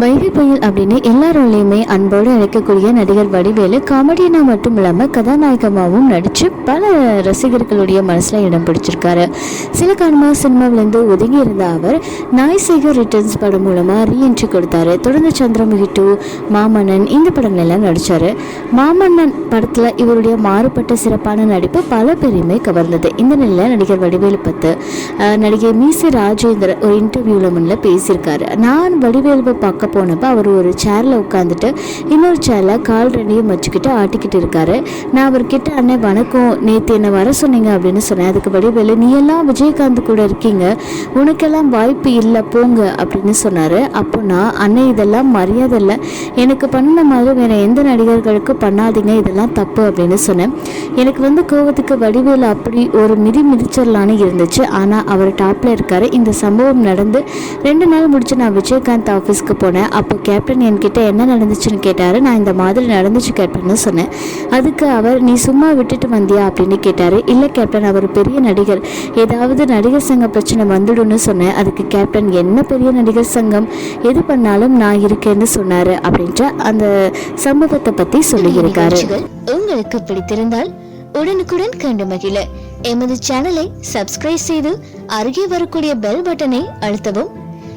வைகை புயல் அப்படின்னு எல்லாரோடையுமே அன்போடு அழைக்கக்கூடிய நடிகர் வடிவேலு காமெடியனா மட்டும் இல்லாமல் கதாநாயகமாகவும் நடித்து பல ரசிகர்களுடைய மனசில் இடம் பிடிச்சிருக்காரு. சில காலமாக சினிமாவிலேருந்து ஒதுங்கி இருந்த அவர் நாய் சேகர் ரிட்டர்ன்ஸ் படம் மூலமாக ரீஎன்ட்ரி கொடுத்தாரு. தொடர்ந்து சந்திரமுகி டூ மாமன்னன் இந்த படங்கள் எல்லாம் நடித்தார் மாமன்னன் படத்தில் இவருடைய மாறுபட்ட சிறப்பான நடிப்பு பல பேரையுமே கவர்ந்தது. இந்த நிலையில் நடிகர் வடிவேலு பத்து நடிகை மீசி ராஜேந்திர ஒரு இன்டர்வியூவில் முன்னில் பேசியிருக்காரு. நான் வடிவேலுவை பார்க்க போனப்போ அவர் ஒரு சேரில் உட்காந்துட்டு இன்னொரு சேரில் கால் ரெண்டையும் வச்சுக்கிட்டு ஆட்டிக்கிட்டு இருக்காரு. நான் அவர்கிட்ட அண்ணே வணக்கம். நேற்று என்னை வர சொன்னீங்க அப்படின்னு சொன்னேன். அதுக்கு வடிவேலு நீ எல்லாம் விஜயகாந்த் கூட இருக்கீங்க. உனக்கெல்லாம் வாய்ப்பு இல்லை போங்க அப்படின்னு சொன்னார். அப்போ நான் அண்ணே இதெல்லாம் மரியாதை இல்லை. எனக்கு பண்ணின மாதிரி வேறு எந்த நடிகர்களுக்கு பண்ணாதீங்க. இதெல்லாம் தப்பு அப்படின்னு சொன்னேன். எனக்கு வந்து கோவத்துக்கு வடிவேலு அப்படி ஒரு மிதி மிதிச்சிடலான்னு இருந்துச்சு. ஆனால் அவர் டாப்பில் இருக்கார். இந்த சம்பவம் நடந்து ரெண்டு நாள் முடிச்சு நான் விஜயகாந்த் ஆஃபீஸ்க்கு போனேன். அப்போ கேப்டன் என்கிட்ட என்ன நடந்துச்சுன்னு கேட்டார். நான் இந்த மாதிரி நடந்துச்சு கேப்டன்னு சொன்னேன். அதுக்கு அவர் நீ சும்மா விட்டுட்டு வந்தியா? அப்படின்னு கேட்டார். இல்லை கேப்டன் அவர் பெரிய நடிகர். ஏதாவது நடிகர் சங்க பிரச்சனை வந்துடும்னு சொன்னேன். அதுக்கு கேப்டன் என்ன பெரிய நடிகர் சங்கம்? எது பண்ணாலும் நான் இருக்கேன்னு சொன்னார். அப்படின்ற அந்த சம்பவத்தை பற்றி சொல்லியிருக்காரு. உங்களுக்கு பிடித்திருந்தால் உடனுக்குடன் கண்டு மகிழ. எமது சேனலை சப்ஸ்கிரைப் செய்து அருகே வரக்கூடிய பெல் பட்டனை அழுத்தவும்